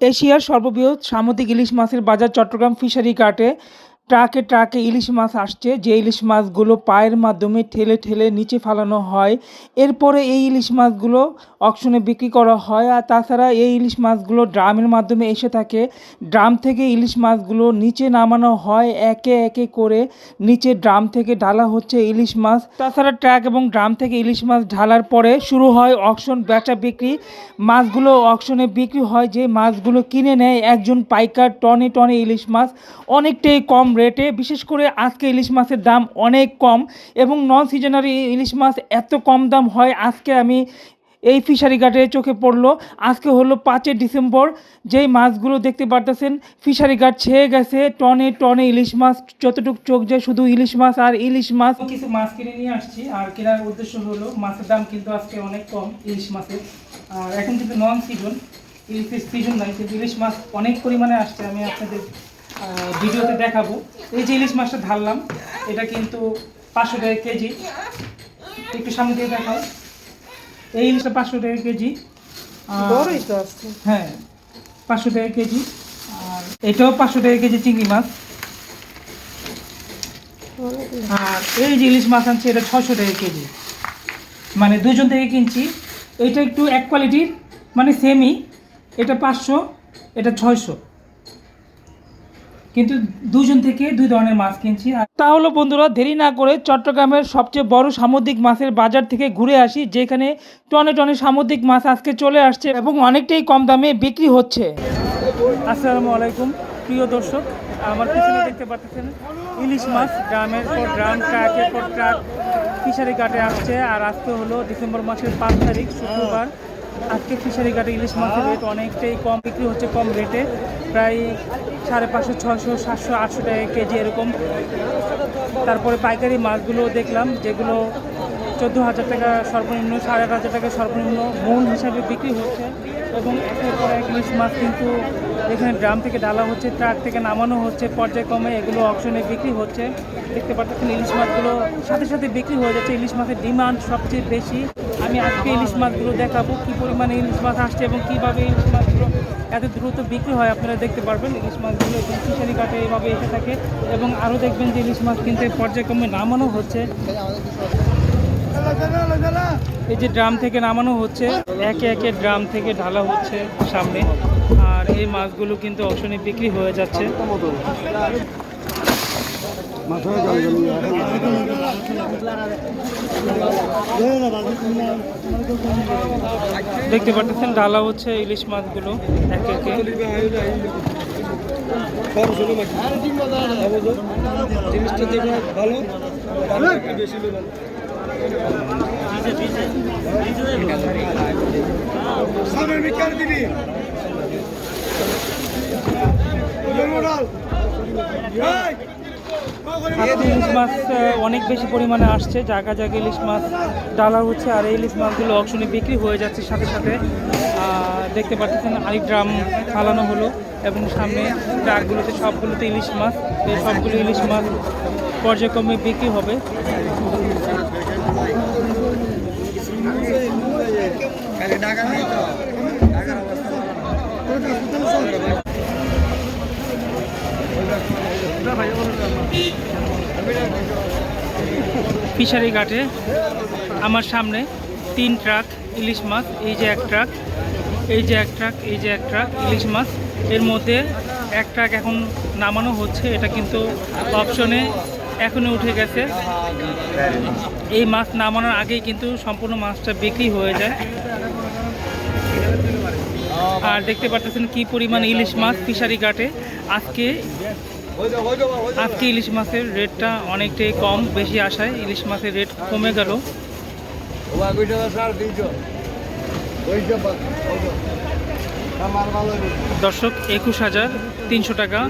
এশিয়ার সর্ববৃহৎ সামুদ্রিক ইলিশ মাছের বাজার চট্টগ্রাম ফিশারি ঘাটে ট্রাকে ট্রাকে ইলিশ মাছ আসছে। যে ইলিশ মাছগুলো পায়ের মাধ্যমে ঠেলে ঠেলে নিচে ফালানো হয়, এরপরে এই ইলিশ মাছগুলো অকশনে বিক্রি করা হয় আর তাছাড়া এই ইলিশ মাছগুলো ড্রামের মাধ্যমে এসে থাকে। ড্রাম থেকে ইলিশ মাছগুলো নিচে নামানো হয়, একে একে করে নিচে ড্রাম থেকে ঢালা হচ্ছে ইলিশ মাছ। তাছাড়া ট্রাক এবং ড্রাম থেকে ইলিশ মাছ ঢালার পরে শুরু হয় অকশন বেচা বিক্রি। মাছগুলো অকশনে বিক্রি হয় যে মাছগুলো কিনে নেয় একজন পাইকার টনে টনে ইলিশ মাছ। অনেকটাই কম রেটে, বিশেষ করে আজকে ইলিশ মাছের দাম অনেক কম এবং নন সিজনারি ইলিশ মাছ এত কম দাম হয়, আজকে আমি এই ফিশারি ঘাটে চোখে পড়ল। আজকে হলো পাঁচই ডিসেম্বর, যেই মাছগুলো দেখতে পারতেছেন, ফিশারি ঘাট ছেয়ে গেছে, টনে টনে ইলিশ মাছ, যতটুকু চোখ যায় শুধু ইলিশ মাছ আর ইলিশ মাছ। কিছু মাছ কিনে নিয়ে আসছি, আর কেনার উদ্দেশ্য হলো মাছের দাম কিন্তু আজকে অনেক কম ইলিশ মাছের। আর এখন কিন্তু নন সিজন ইলিশের সিজন নাই, কিন্তু ইলিশ মাছ অনেক পরিমাণে আসছে, আমি আপনাদের ভিডিওতে দেখাবো। এই যে ইলিশ মাছটা ঢাললাম এটা কিন্তু পাঁচশো টাকা কেজি। একটু সামনে দিয়ে দেখাও। এই ইলিশটা পাঁচশো টাকা কেজি। বড়ই তো হ্যাঁ পাঁচশো টাকা কেজি। আর এটাও পাঁচশো টাকা কেজি চিংড়ি মাছ। আর এই যে ইলিশ মাছ আনছে এটা ছশো টাকা কেজি। মানে দুজন থেকে কিনছি। এটা একটু এক কোয়ালিটির মানে সেমই এটা পাঁচশো এটা ছয়শো। কিন্তু দুজন থেকে দুই ধরনের মাছ কিনছি তাহলে বন্ধুরা দেরি না করে চট্টগ্রামের সবচেয়ে বড় সামুদ্রিক মাছের বাজার থেকে ঘুরে আসি, যেখানে টনে টনে সামুদ্রিক মাছ আজকে চলে আসছে এবং অনেকটাই কম দামে বিক্রি হচ্ছে। আসসালামু আলাইকুম, প্রিয় দর্শক, আমার পিছনে দেখতে পাচ্ছেন ইলিশ মাছ, গ্রামের পর ড্রাম ট্রাকের পর ট্রাক, ফিশারি ঘাটে আসছে। আর আজকে হলো ডিসেম্বর মাসের পাঁচ তারিখ, শুক্রবার। আজকে ফিশারি ঘাটে ইলিশ মাছের রেট অনেকটাই কম, বিক্রি হচ্ছে কম রেটে। প্রায় সাড়ে পাঁচশো ছশো সাতশো, আটশো টাকা কেজি এরকম। তারপরে পাইকারি মাছগুলো দেখলাম, যেগুলো চোদ্দ হাজার টাকা সর্বনিম্ন, সাড়ে আট হাজার টাকা সর্বনিম্ন মূল হিসাবে বিক্রি হচ্ছে। এবং একের পর এক ইলিশ মাছ কিন্তু এখানে ড্রাম থেকে ডালা হচ্ছে, ট্রাক থেকে নামানো হচ্ছে, পর্যায়ক্রমে এগুলো অপশনে বিক্রি হচ্ছে। দেখতে পাচ্ছেন ইলিশ মাছগুলো সাথে সাথে বিক্রি হয়ে যাচ্ছে। ইলিশ মাছের ডিমান্ড সবচেয়ে বেশি। আমি আজকে ইলিশ মাছগুলো দেখাবো, কী পরিমাণে ইলিশ মাছ আসছে এবং কীভাবে ইলিশ মাছগুলো এত দ্রুত বিক্রি হয় আপনারা দেখতে পারবেন। ইলিশ মাছগুলো এবং ফিশারি কাটে এভাবে এসে থাকে এবং আরও দেখবেন যে ইলিশ মাছ কিন্তু পর্যায়ক্রমে নামানো হচ্ছে। এই যে ড্রাম থেকে নামানো হচ্ছে, একে একে ড্রাম থেকে ঢালা হচ্ছে সামনে। আর এই মাছগুলো কিন্তু অপশনে বিক্রি হয়ে যাচ্ছে। দেখতে পাচ্ছেন ডালা হচ্ছে ইলিশ মাছগুলো একে একে। জিনিসটা যেটা ভালো বেশি দিবি আজকে ইলিশ মাছ অনেক বেশি পরিমাণে আসছে। জায়গা জায়গা ইলিশ মাছ, ডালা হচ্ছে, আর এই ইলিশ মাছগুলো অপশনে বিক্রি হয়ে যাচ্ছে সাথে সাথে। দেখতে পাচ্ছেন, আরেক ড্রাম ফালানো হলো এবং সামনে ট্রাকগুলোতে সবগুলোতে ইলিশ মাছ। এই সবগুলো ইলিশ মাছ পর্যায়ক্রমে বিক্রি হবে। ঢাকা ফিশারি ঘাটে, আমার সামনে তিন ট্রাক, ইলিশ মাছ, এই যে এক ট্রাক, এই যে এক ট্রাক, এই যে এক ট্রাক, ইলিশ মাছ। এর মধ্যে এক ট্রাক এখন নামানো হচ্ছে, এটা কিন্তু অপশনে এখনই উঠে গেছে। এই মাছ নামানোর আগেই কিন্তু সম্পূর্ণ মাছটা বিক্রি হয়ে যায়। আর দেখতে পাচ্ছেন কি পরিমাণ ইলিশ মাছ ফিশারি ঘাটে। আজকে আজকে ইলিশ মাছের রেটটা অনেকটাই কম বেশি আসায় ইলিশ মাছের রেট কমে গেল। দর্শক একুশ হাজার তিনশো টাকা।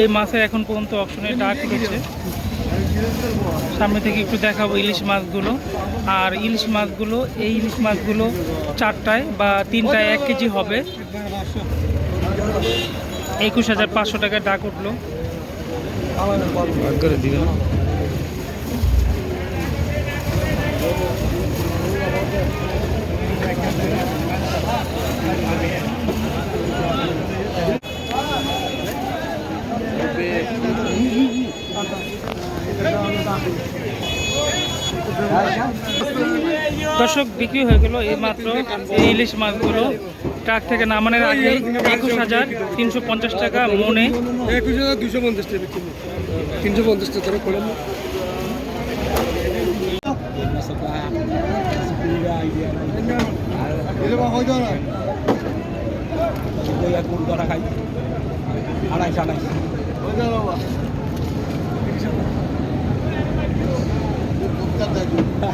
এই মাছের এখন পর্যন্ত অপশনে ডাক উঠেছে। সামনে থেকে একটু দেখাবো ইলিশ মাছগুলো। আর ইলিশ মাছগুলো এই ইলিশ মাছগুলো চারটায় বা তিনটায় এক কেজি হবে। একুশ হাজার পাঁচশো টাকা ডাক উঠল। দর্শক বিক্রি হয়ে গেল এই মাত্র এই ইলিশ মাছগুলো। ট্রাক থেকে নামানোর আগে একুশ হাজার তিনশো পঞ্চাশ টাকা মনে। একুশ হাজার দুশো পঞ্চাশ টাকা তিনশো পঞ্চাশ টাকা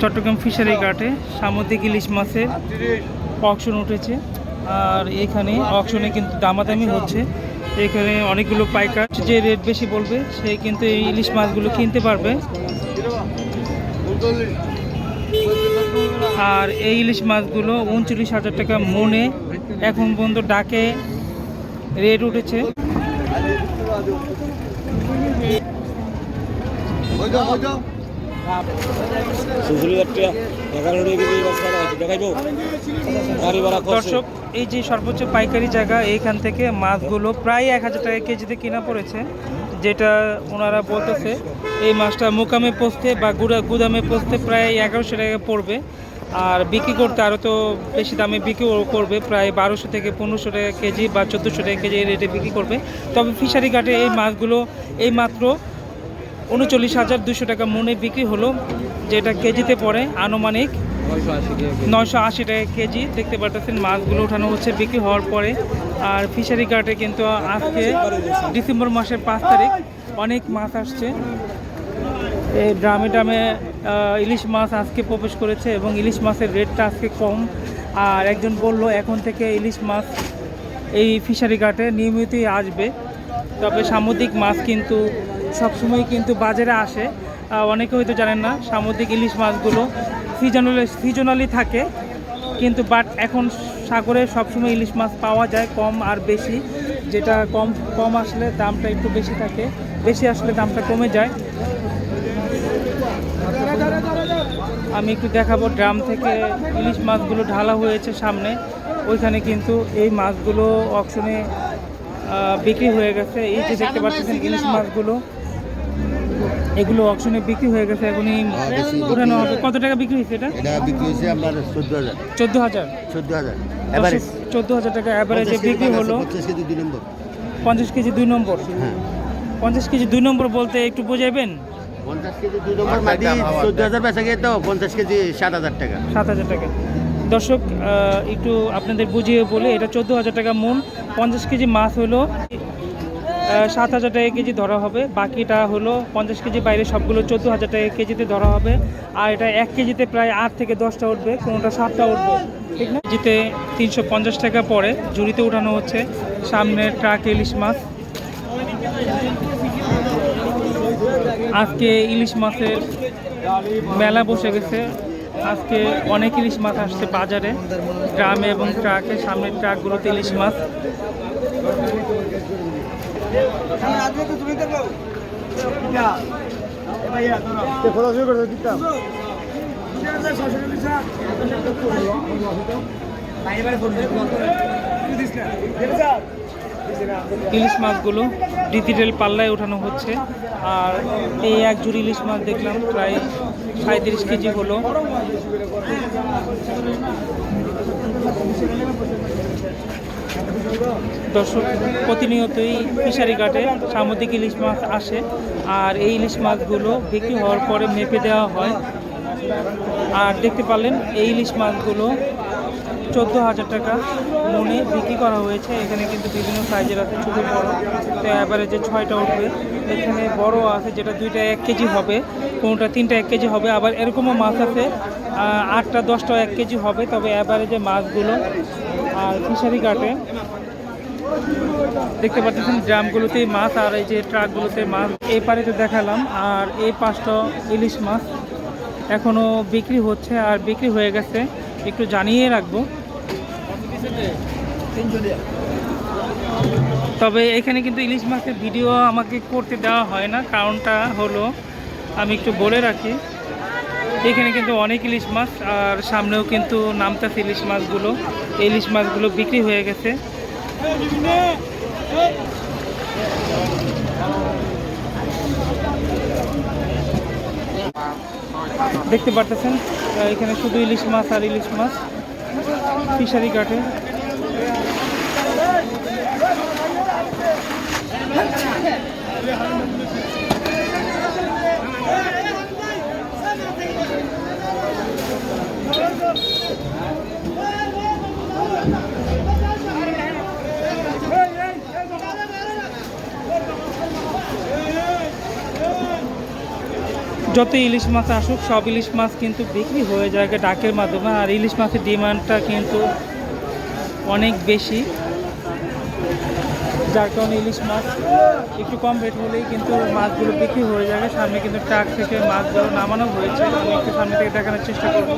চট্টগ্রাম ফিশারি ঘাটে সামুদ্রিক ইলিশ মাছের অকশন উঠেছে। আর এখানে অকশনে কিন্তু দামাদামি হচ্ছে। এখানে অনেকগুলো পাইকার, যে রেট বেশি বলবে, সে কিন্তু এই ইলিশ মাছগুলো কিনতে পারবে। আর এই ইলিশ মাছগুলো উনচল্লিশ হাজার টাকা মনে এখন পর্যন্ত ডাকে। রেট উঠেছে। দর্শক, এই যে সর্বোচ্চ পাইকারি জায়গা, এইখান থেকে মাছগুলো প্রায় এক হাজার টাকা কেজিতে কিনা পড়েছে, যেটা ওনারা বলতেছে, এই মাছটা মোকামে পৌঁছতে বা গুড়া গুদামে পৌঁছতে প্রায় এগারোশো টাকা পড়বে, আর বিক্রি করতে আরও তো বেশি দামে বিক্রি করবে, প্রায় বারোশো থেকে পনেরোশো টাকা কেজি বা চোদ্দোশো টাকা কেজি এই রেটে বিক্রি করবে। তবে ফিশারি ঘাটে এই মাছগুলো এই মাত্র উনচল্লিশ হাজার দুশো টাকা মনে বিক্রি হলো, যেটা কেজিতে পড়ে আনুমানিক নয়শো আশি টাকা কেজি। দেখতে পারতেছেন, মাছগুলো উঠানো হচ্ছে বিক্রি হওয়ার পরে। আর ফিশারি ঘাটে কিন্তু আজকে ডিসেম্বর মাসের পাঁচ তারিখ অনেক মাছ আসছে। এই ড্রামে ড্রামে ইলিশ মাছ আজকে প্রবেশ করেছে এবং ইলিশ মাছের রেটটা আজকে কম। আর একজন বলল, এখন থেকে ইলিশ মাছ এই ফিশারি ঘাটে নিয়মিতই আসবে। তবে সামুদ্রিক মাছ কিন্তু সবসময় কিন্তু বাজারে আসে। অনেকে হয়তো জানেন না, সামুদ্রিক ইলিশ মাছগুলো সিজনালি সিজনালি থাকে। কিন্তু বাট এখন সাগরে সবসময় ইলিশ মাছ পাওয়া যায় কম আর বেশি। যেটা কম কম আসলে দামটা একটু বেশি থাকে। বেশি আসলে দামটা কমে যায়। আমি একটু দেখাবো, ড্রাম থেকে ইলিশ মাছগুলো ঢালা হয়েছে সামনে। ওইখানে কিন্তু এই মাছগুলো অকশনে বিক্রি হয়ে গেছে। এই যে দেখতে পাচ্ছেন ইলিশ মাছগুলো। এগুলো অকশনে বিক্রি হয়ে গেছে এখনই উঠানো হবে কত টাকা বিক্রি হয়েছে এটা? এটা বিক্রি হয়েছে আপনার চোদ্দ হাজার। চোদ্দ হাজার? চোদ্দ হাজার। এভারেজ চোদ্দ হাজার টাকা অ্যাভারেজে বিক্রি হলো। পঞ্চাশ কেজি দুই নম্বর। পঞ্চাশ কেজি দুই নম্বর। হ্যাঁ। পঞ্চাশ কেজি দুই নম্বর বলতে একটু বোঝাইবেন? পঞ্চাশ কেজি দুই নম্বর মাটি চোদ্দ হাজার বেচা গিয়ে তো পঞ্চাশ কেজি সাত হাজার টাকা। সাত হাজার টাকা। দর্শক একটু আপনাদের বুঝিয়ে বলে এটা চোদ্দ হাজার টাকা মন পঞ্চাশ কেজি মাছ হলো সাত হাজার টাকা কেজি ধরা হবে। বাকিটা হলো পঞ্চাশ কেজি বাইরে সবগুলো চোদ্দ হাজার টাকা কেজিতে ধরা হবে। আর এটা এক কেজিতে প্রায় আট থেকে দশটা উঠবে, কোনোটা সাতটা উঠবে। ঠিক না? কেজিতে তিনশো পঞ্চাশ টাকা পরে ঝুড়িতে উঠানো হচ্ছে। সামনে ট্রাক ইলিশ মাছ। আজকে ইলিশ মাছের মেলা বসে গেছে। আজকে অনেক ইলিশ মাছ আসছে বাজারে, গ্রামে এবং ট্রাকে। সামনের ট্রাকগুলোতে ইলিশ মাছ। ইলিশ মাছগুলো ডিজিটাল পাল্লায় ওঠানো হচ্ছে। আর এই এক জুড়ি ইলিশ মাছ দেখলাম, প্রায় সাঁত্রিশ কেজি হলো। দর্শক প্রতিনিয়তই ফিশারি ঘাটে সামুদ্রিক ইলিশ মাছ আসে আর এই ইলিশ মাছগুলো বিক্রি হওয়ার পরে মেপে দেওয়া হয়। আর দেখতে পারলেন, এই ইলিশ মাছগুলো চোদ্দ হাজার টাকা মনে বিক্রি করা হয়েছে। এখানে কিন্তু বিভিন্ন সাইজের আছে, ছোটো, বড়ো। তো অ্যাভারেজে ছয়টা উঠবে, এখানে বড় আছে যেটা দুইটা এক কেজি হবে, কোনোটা তিনটা এক কেজি হবে। আবার এরকমও মাছ আছে আটটা, দশটা এক কেজি হবে। তবে অ্যাভারেজে মাছগুলো আর ফিশারি কাটে দেখতে পাচ্ছেন ড্রামগুলোতে মাছ আর এই যে ট্রাকগুলোতে মাছ। এই পারে তো দেখালাম, আর এই পাঁচটা ইলিশ মাছ এখনও বিক্রি হচ্ছে, আর বিক্রি হয়ে গেছে। একটু জানিয়ে রাখব। তবে এখানে কিন্তু ইলিশ মাছের ভিডিও আমাকে করতে দেওয়া হয় না, কারণটা হলো আমি একটু বলে রাখি। এখানে কিন্তু অনেক ইলিশ মাছ, আর সামনেও কিন্তু নামতাছে ইলিশ মাছগুলো। ইলিশ মাছগুলো বিক্রি হয়ে গেছে। দেখতে পারতেছেন এখানে শুধু ইলিশ মাছ আর ইলিশ মাছ ফিশারি কাটে যত ইলিশ মাছ আসুক, সব ইলিশ মাছ কিন্তু বিক্রি হয়ে যায় ডাকের মাধ্যমে। আর ইলিশ মাছের ডিমান্ডটা কিন্তু অনেক বেশি। যার কারণে ইলিশ মাছ একটু কম রেট হলেই কিন্তু মাছগুলো বিক্রি হয়ে যাবে। সামনে কিন্তু ট্রাক থেকে মাছগুলো নামানো হয়েছে। আমি একটু সামনে থেকে দেখানোর চেষ্টা করব।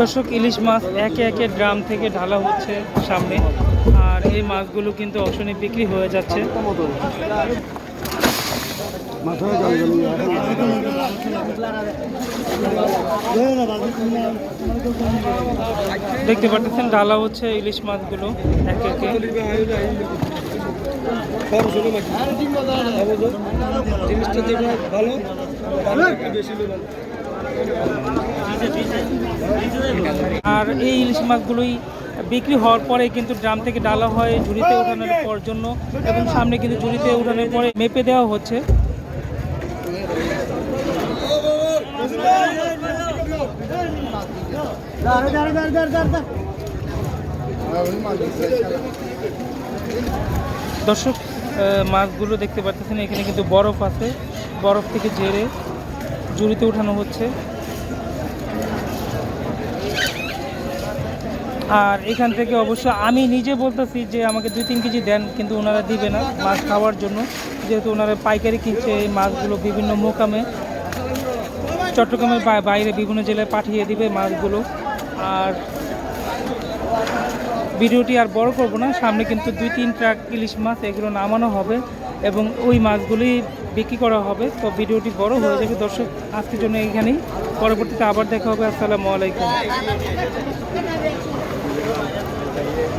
দর্শক, ইলিশ মাছ একে একে ড্রাম থেকে ঢালা হচ্ছে সামনে। আর এই মাছগুলো কিন্তু অপশনে বিক্রি হয়ে যাচ্ছে। দেখতে পাচ্ছেন ডালা হচ্ছে ইলিশ মাছগুলো একে একে। জিনিসটা ভালো বেশি আর এই ইলিশ মাছগুলোই বিক্রি হওয়ার পরে কিন্তু ড্রাম থেকে ডালা হয় ঝুড়িতে ওঠানোর পর জন্য, এবং সামনে কিন্তু ঝুড়িতে ওঠানোর পরে মেপে দেওয়া হচ্ছে। দর্শক মাছগুলো দেখতে পাচ্ছেন, এখানে কিন্তু বরফ আছে, বরফ থেকে ঝেড়ে ঝুড়িতে ওঠানো হচ্ছে। আর এখান থেকে অবশ্য আমি নিজে বলতেছি যে আমাকে দুই তিন কেজি দেন, কিন্তু ওনারা দিবে না মাছ খাওয়ার জন্য। যেহেতু ওনারা পাইকারি কিনছে এই মাছগুলো বিভিন্ন মোকামে। চট্টগ্রামের বাইরে বিভিন্ন জেলায় পাঠিয়ে দিবে মাছগুলো। আর ভিডিওটি আর বড় করব না, সামনে কিন্তু দুই তিন ট্রাক ইলিশ মাছ এগুলো নামানো হবে এবং ওই মাছগুলি বিক্রি করা হবে। তো ভিডিওটি বড় হয়ে যাবে। দর্শক, আজকের জন্য এখানেই পরবর্তীতে আবার দেখা হবে। আসসালামু আলাইকুম।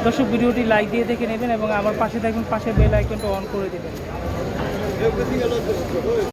দর্শক, ভিডিওটি লাইক দিয়ে দেখে নেবেন এবং আমার পাশে দেখবেন পাশে বেল আইকনটা অন করে দেবেন।